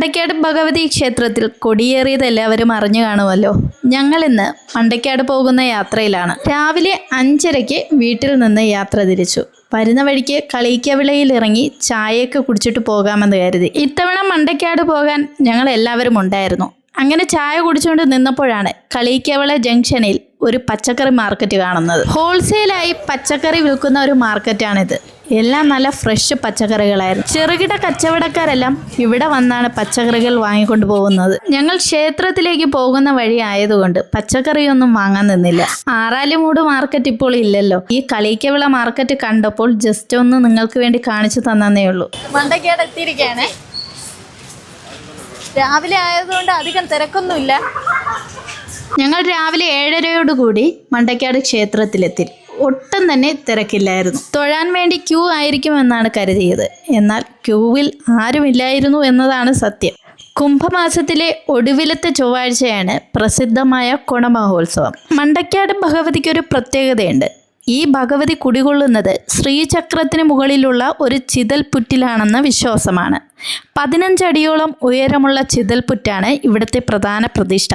മണ്ടക്കാട് ഭഗവതി ക്ഷേത്രത്തിൽ കൊടിയേറിയത് എല്ലാവരും അറിഞ്ഞു കാണുമല്ലോ? ഞങ്ങൾ ഇന്ന് മണ്ടക്കാട് പോകുന്ന യാത്രയിലാണ്. രാവിലെ അഞ്ചരയ്ക്ക് വീട്ടിൽ നിന്ന് യാത്ര തിരിച്ചു. വരുന്ന വഴിക്ക് കളിക്കവിളയിൽ ഇറങ്ങി ചായയൊക്കെ കുടിച്ചിട്ട് പോകാമെന്ന് കരുതി. ഇത്തവണ മണ്ടക്കാട് പോകാൻ ഞങ്ങൾ എല്ലാവരും ഉണ്ടായിരുന്നു. അങ്ങനെ ചായ കുടിച്ചുകൊണ്ട് നിന്നപ്പോഴാണ് കളിക്കവള ജംഗ്ഷനിൽ ഒരു പച്ചക്കറി മാർക്കറ്റ് കാണുന്നത്. ഹോൾസെയിലായി പച്ചക്കറി വിൽക്കുന്ന ഒരു മാർക്കറ്റാണിത്. എല്ലാം നല്ല ഫ്രഷ് പച്ചക്കറികളായിരുന്നു. ചെറുകിട കച്ചവടക്കാരെല്ലാം ഇവിടെ വന്നാണ് പച്ചക്കറികൾ വാങ്ങിക്കൊണ്ട് പോകുന്നത്. ഞങ്ങൾ ക്ഷേത്രത്തിലേക്ക് പോകുന്ന വഴി ആയതുകൊണ്ട് പച്ചക്കറിയൊന്നും വാങ്ങാൻ നിന്നില്ല. ആറാലിമൂട് മാർക്കറ്റ് ഇപ്പോൾ ഇല്ലല്ലോ. ഈ കളിക്കവിള മാർക്കറ്റ് കണ്ടപ്പോൾ ജസ്റ്റ് ഒന്ന് നിങ്ങൾക്ക് വേണ്ടി കാണിച്ചു തന്നേ ഉള്ളൂ. മണ്ടക്കാട് എത്തിയിരിക്കുകയാണ് രാവിലെ ആയതുകൊണ്ട് അധികം തിരക്കൊന്നുമില്ല. ഞങ്ങൾ രാവിലെ ഏഴരയോടുകൂടി മണ്ടക്കാട് ക്ഷേത്രത്തിലെത്തി. ഒട്ടും തന്നെ തിരക്കില്ലായിരുന്നു. തൊഴാൻ വേണ്ടി ക്യൂ ആയിരിക്കുമെന്നാണ് കരുതിയത്. എന്നാൽ ക്യൂവിൽ ആരുമില്ലായിരുന്നു എന്നതാണ് സത്യം. കുംഭമാസത്തിലെ ഒടുവിലത്തെ ചൊവ്വാഴ്ചയാണ് പ്രസിദ്ധമായ കുണമഹോത്സവം. മണ്ടക്കാട് ഭഗവതിക്കൊരു പ്രത്യേകതയുണ്ട്. ഈ ഭഗവതി കുടികൊള്ളുന്നത് ശ്രീചക്രത്തിന് മുകളിലുള്ള ഒരു ചിതൽപുറ്റിലാണെന്ന വിശ്വാസമാണ്. പതിനഞ്ചടിയോളം ഉയരമുള്ള ചിതൽപുറ്റാണ് ഇവിടുത്തെ പ്രധാന പ്രതിഷ്ഠ.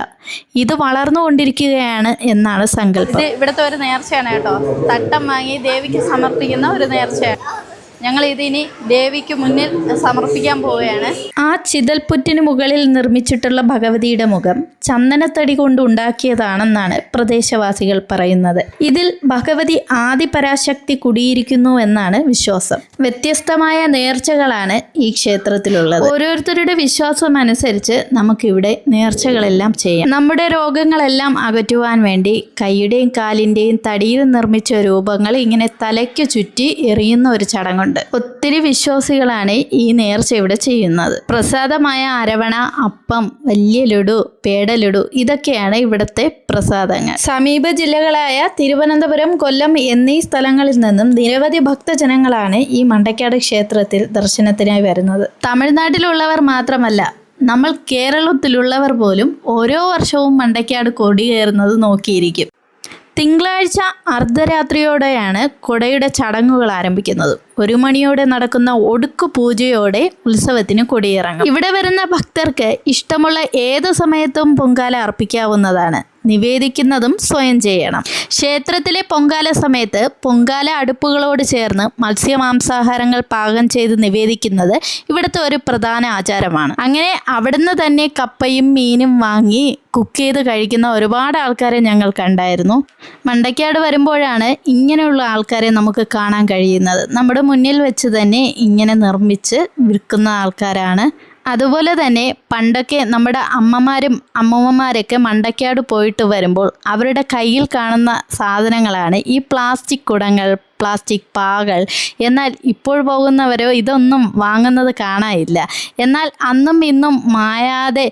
ഇത് വളർന്നുകൊണ്ടിരിക്കുകയാണ് എന്നാണ് സങ്കല്പം. ഇവിടുത്തെ ഒരു നേർച്ചയാണ് കേട്ടോ. തട്ടം വാങ്ങി ദേവിക്ക് സമർപ്പിക്കുന്ന ഒരു നേർച്ചയാണ്. ഞങ്ങൾ ഇതിനി ദേവിക്ക് മുന്നിൽ സമർപ്പിക്കാൻ പോവുകയാണ്. ആ ചിതൽപുറ്റിന് മുകളിൽ നിർമ്മിച്ചിട്ടുള്ള ഭഗവതിയുടെ മുഖം ചന്ദനത്തടി കൊണ്ട് ഉണ്ടാക്കിയതാണെന്നാണ് പ്രദേശവാസികൾ പറയുന്നത്. ഇതിൽ ഭഗവതി ആദിപരാശക്തി കുടിയിരിക്കുന്നു എന്നാണ് വിശ്വാസം. വ്യത്യസ്തമായ നേർച്ചകളാണ് ഈ ക്ഷേത്രത്തിലുള്ളത്. ഓരോരുത്തരുടെ വിശ്വാസം അനുസരിച്ച് നമുക്കിവിടെ നേർച്ചകളെല്ലാം ചെയ്യാം. നമ്മുടെ രോഗങ്ങളെല്ലാം അകറ്റുവാൻ വേണ്ടി കൈയുടെയും കാലിന്റെയും തടിയിൽ നിർമ്മിച്ച രൂപങ്ങൾ ഇങ്ങനെ തലയ്ക്ക് ചുറ്റി എറിയുന്ന ഒരു ചടങ്ങുണ്ട്. ഒത്തിരി വിശ്വാസികളാണ് ഈ നേർച്ച ഇവിടെ ചെയ്യുന്നത്. പ്രസാദമായ അരവണ അപ്പം വലിയ ലഡു പേട ലഡു ഇതൊക്കെയാണ് ഇവിടുത്തെ പ്രസാദങ്ങൾ. സമീപ ജില്ലകളായ തിരുവനന്തപുരം കൊല്ലം എന്നീ സ്ഥലങ്ങളിൽ നിന്നും നിരവധി ഭക്തജനങ്ങളാണ് ഈ മണ്ടക്കാട് ക്ഷേത്രത്തിൽ ദർശനത്തിനായി വരുന്നത്. തമിഴ്നാട്ടിലുള്ളവർ മാത്രമല്ല നമ്മൾ കേരളത്തിലുള്ളവർ പോലും ഓരോ വർഷവും മണ്ടക്കാട് കൊടിയേറുന്നത് നോക്കിയിരിക്കും. തിങ്കളാഴ്ച അർദ്ധരാത്രിയോടെയാണ് കൊടയുടെ ചടങ്ങുകൾ ആരംഭിക്കുന്നത്. ഒരു മണിയോടെ നടക്കുന്ന ഒടുക്കു പൂജയോടെ ഉത്സവത്തിന് കൊടിയിറങ്ങും. ഇവിടെ വരുന്ന ഭക്തർക്ക് ഇഷ്ടമുള്ള ഏത് സമയത്തും പൊങ്കാല അർപ്പിക്കാവുന്നതാണ്. നിവേദിക്കുന്നതും സ്വയം ചെയ്യണം. ക്ഷേത്രത്തിലെ പൊങ്കാല സമയത്ത് പൊങ്കാല അടുപ്പുകളോട് ചേർന്ന് മത്സ്യമാംസാഹാരങ്ങൾ പാകം ചെയ്ത് നിവേദിക്കുന്നത് ഇവിടുത്തെ ഒരു പ്രധാന ആചാരമാണ്. അങ്ങനെ അവിടുന്ന് തന്നെ കപ്പയും മീനും വാങ്ങി കുക്ക് ചെയ്ത് കഴിക്കുന്ന ഒരുപാട് ആൾക്കാരെ ഞങ്ങൾ കണ്ടായിരുന്നു. മണ്ടക്കാട് വരുമ്പോഴാണ് ഇങ്ങനെയുള്ള ആൾക്കാരെ നമുക്ക് കാണാൻ കഴിയുന്നത്. നമ്മുടെ മുന്നിൽ വെച്ച് തന്നെ ഇങ്ങനെ നിർമ്മിച്ച് വിൽക്കുന്ന ആൾക്കാരാണ് അതുപോലെ തന്നെ പണ്ടൊക്കെ നമ്മുടെ അമ്മമാരും അമ്മൂമ്മമാരൊക്കെ മണ്ടക്കാട് പോയിട്ട് വരുമ്പോൾ അവരുടെ കയ്യിൽ കാണുന്ന സാധനങ്ങളാണ് ഈ പ്ലാസ്റ്റിക് കുടങ്ങൾ പ്ലാസ്റ്റിക് പാകൾ. എന്നാൽ ഇപ്പോൾ പോകുന്നവരോ ഇതൊന്നും വാങ്ങുന്നത് കാണാനില്ല. എന്നാൽ അന്നും ഇന്നും മായാതെ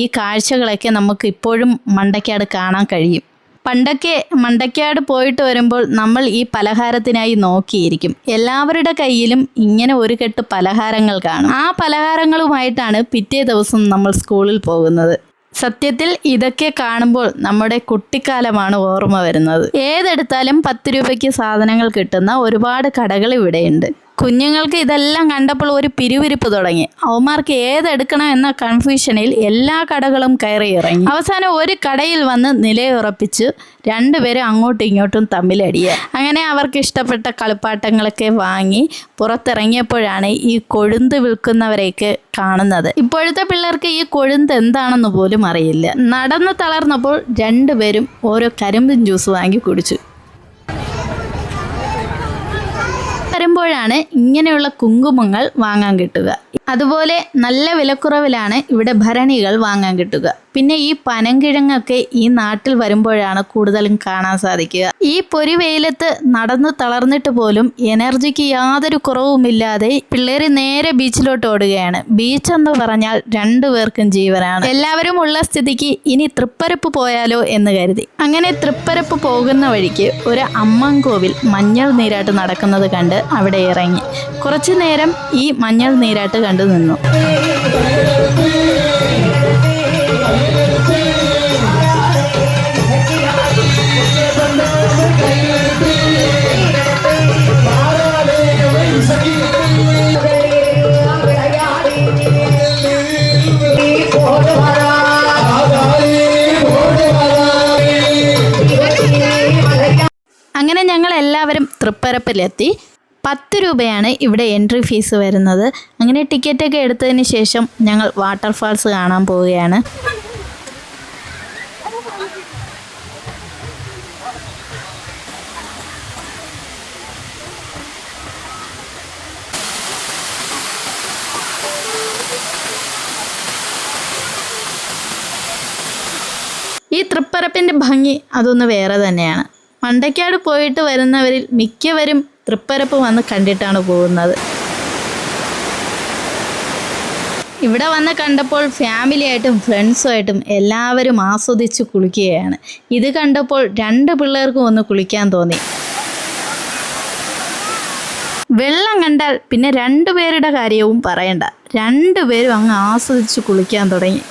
ഈ കാഴ്ചകളൊക്കെ നമുക്ക് ഇപ്പോഴും മണ്ടക്കാട് കാണാൻ കഴിയും. പണ്ടൊക്കെ മണ്ടക്കാട് പോയിട്ട് വരുമ്പോൾ നമ്മൾ ഈ പലഹാരത്തിനായി നോക്കിയിരിക്കും. എല്ലാവരുടെ കയ്യിലും ഇങ്ങനെ ഒരു കെട്ട് പലഹാരങ്ങൾ കാണും. ആ പലഹാരങ്ങളുമായിട്ടാണ് പിറ്റേ ദിവസം നമ്മൾ സ്കൂളിൽ പോകുന്നത്. സത്യത്തിൽ ഇതൊക്കെ കാണുമ്പോൾ നമ്മുടെ കുട്ടിക്കാലമാണ് ഓർമ്മ വരുന്നത്. ഏതെടുത്താലും പത്ത് രൂപയ്ക്ക് സാധനങ്ങൾ കിട്ടുന്ന ഒരുപാട് കടകൾ ഇവിടെയുണ്ട്. കുഞ്ഞുങ്ങൾക്ക് ഇതെല്ലാം കണ്ടപ്പോൾ ഒരു പിരിവിരിപ്പ് തുടങ്ങി. അവന്മാർക്ക് ഏതെടുക്കണം എന്ന കൺഫ്യൂഷനിൽ എല്ലാ കടകളും കയറി ഇറങ്ങി. അവസാനം ഒരു കടയിൽ വന്ന് നിലയുറപ്പിച്ച് രണ്ടുപേരും അങ്ങോട്ടും ഇങ്ങോട്ടും തമ്മിലടിയ അങ്ങനെ അവർക്ക് ഇഷ്ടപ്പെട്ട കളിപ്പാട്ടങ്ങളൊക്കെ വാങ്ങി പുറത്തിറങ്ങിയപ്പോഴാണ് ഈ കൊഴുന്ത് വിൽക്കുന്നവരെയൊക്കെ കാണുന്നത്. ഇപ്പോഴത്തെ പിള്ളേർക്ക് ഈ കൊഴുന്ത് എന്താണെന്ന് പോലും അറിയില്ല. നടന്ന് തളർന്നപ്പോൾ രണ്ടുപേരും ഓരോ കരിമ്പിൻ ജ്യൂസ് വാങ്ങി കുടിച്ചു. വരുമ്പോഴാണ് ഇങ്ങനെയുള്ള കുങ്കുമങ്ങൾ വാങ്ങാൻ കിട്ടുക. അതുപോലെ നല്ല വിലക്കുറവിലാണ് ഇവിടെ ഭരണികൾ വാങ്ങാൻ കിട്ടുക. പിന്നെ ഈ പനങ്കിഴങ്ങൊക്കെ ഈ നാട്ടിൽ വരുമ്പോഴാണ് കൂടുതലും കാണാൻ സാധിക്കുക. ഈ പൊരി വെയിലത്ത് നടന്ന് തളർന്നിട്ട് പോലും എനർജിക്ക് യാതൊരു കുറവുമില്ലാതെ പിള്ളേര് നേരെ ബീച്ചിലോട്ട് ഓടുകയാണ്. ബീച്ച് എന്ന് പറഞ്ഞാൽ രണ്ടുപേർക്കും ജീവനാണ്. എല്ലാവരും ഉള്ള സ്ഥിതിക്ക് ഇനി തൃപ്പരപ്പ് പോയാലോ എന്ന് കരുതി. അങ്ങനെ തൃപ്പരപ്പ് പോകുന്ന വഴിക്ക് ഒരു അമ്മൻകോവിൽ മഞ്ഞൾ നീരാട്ട് നടക്കുന്നത് കണ്ട് അവിടെ ഇറങ്ങി. കുറച്ചു നേരം ഈ മഞ്ഞൾ നീരാട്ട് കണ്ടു നിന്നു. അങ്ങനെ ഞങ്ങൾ എല്ലാവരും തൃപ്പരപ്പിലെത്തി. പത്ത് രൂപയാണ് ഇവിടെ എൻട്രി ഫീസ് വരുന്നത്. അങ്ങനെ ടിക്കറ്റൊക്കെ എടുത്തതിന് ശേഷം ഞങ്ങൾ വാട്ടർഫാൾസ് കാണാൻ പോവുകയാണ്. ഈ തൃപ്പരപ്പിന്റെ ഭംഗി അതൊന്ന് വേറെ തന്നെയാണ്. മണ്ടയ്ക്കാട് പോയിട്ട് വരുന്നവരിൽ മിക്കവരും തൃപ്പരപ്പ് വന്ന് കണ്ടിട്ടാണ് പോകുന്നത്. ഇവിടെ വന്ന് കണ്ടപ്പോൾ ഫാമിലിയായിട്ടും ഫ്രണ്ട്സുമായിട്ടും എല്ലാവരും ആസ്വദിച്ച് കുളിക്കുകയാണ്. ഇത് കണ്ടപ്പോൾ രണ്ട് പിള്ളേർക്കും ഒന്ന് കുളിക്കാൻ തോന്നി. വെള്ളം കണ്ടാൽ പിന്നെ രണ്ടുപേരുടെ കാര്യവും പറയണ്ട. രണ്ടുപേരും അങ്ങ് ആസ്വദിച്ച് കുളിക്കാൻ തുടങ്ങി.